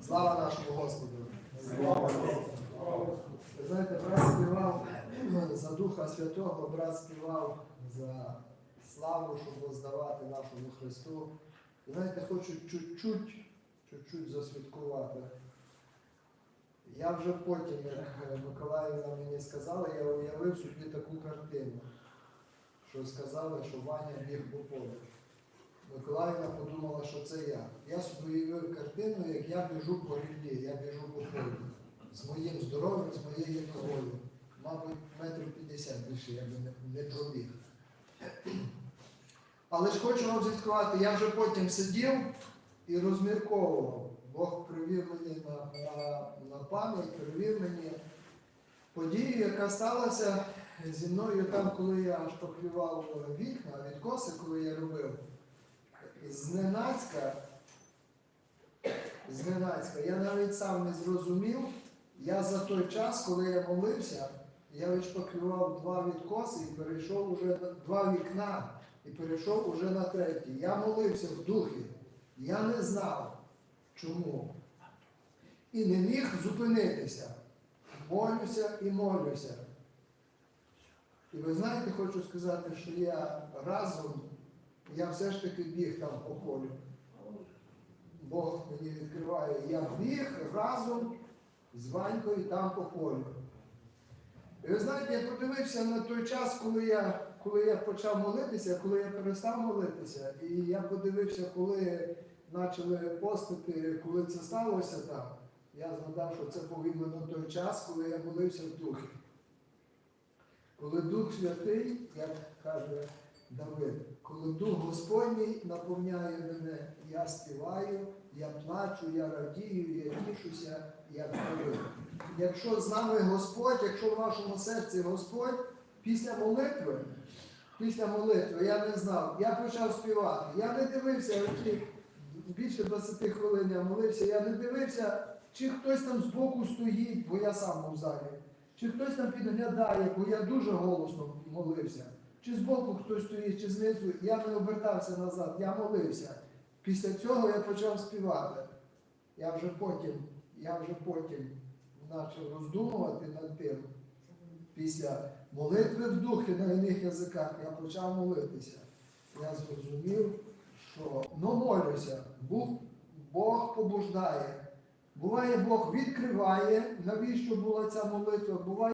Слава нашому Господу! Слава Ви знаєте, брат співав за Духа Святого, брат співав за славу, щоб воздавати нашому Христу. Ви знаєте, хочу чуть-чуть, чуть-чуть засвідкувати. Я вже потім, як е, Миколаївна мені сказала, я уявив собі таку картину, що сказали, що Ваня біг по полю. Миколаївна подумала, що це я. Я собі уявив картину, як я біжу по ріллі, я біжу по полю. З моїм здоров'ям, з моєю ногою. Мабуть, метрів 50 більше я би не, пробіг. Але ж хочу вам звідкувати, я вже потім сидів і розмірковував. Бог привів мені на, на, на пам'ять, привів мені подію, яка сталася зі мною там, коли я шпаклював вікна, відкоси, коли я робив. Зненацька, зненацька, я навіть сам не зрозумів, я за той час, коли я молився, я відшпаклював два відкоси і перейшов уже на два вікна і перейшов уже на третій. Я молився в духі. Я не знав, чому. І не міг зупинитися. Молюся і молюся. І ви знаєте, хочу сказати, що я разом, я все ж таки біг там по полю. Бог мені відкриває, я біг разом з Ванькою там по полю. І ви знаєте, я подивився на той час, коли я, коли я почав молитися, коли я перестав молитися, і я подивився, коли почали постити, коли це сталося там. Я згадав, що це був іменно той час, коли я молився в духі. Коли Дух Святий, як каже Давид, коли Дух Господній наповняє мене, я співаю, я плачу, я радію, я тішуся, я творю. Якщо з нами Господь, якщо в нашому серці Господь, після молитви, після молитви, я не знав, я почав співати. Я не дивився, оті більше 20 хвилин я молився, я не дивився, чи хтось там збоку стоїть, бо я сам був залі. Чи хтось там підглядає, бо я дуже голосно молився. Чи збоку хтось стоїть, чи знизу, я не обертався назад, я молився. Після цього я почав співати. Я вже потім, я вже потім почав роздумувати над тим. Після молитви в духі на іних язиках я почав молитися. Я зрозумів, що ну молюся, Бог, Бог побуждає. Буває, Бог відкриває, навіщо була ця молитва, буває.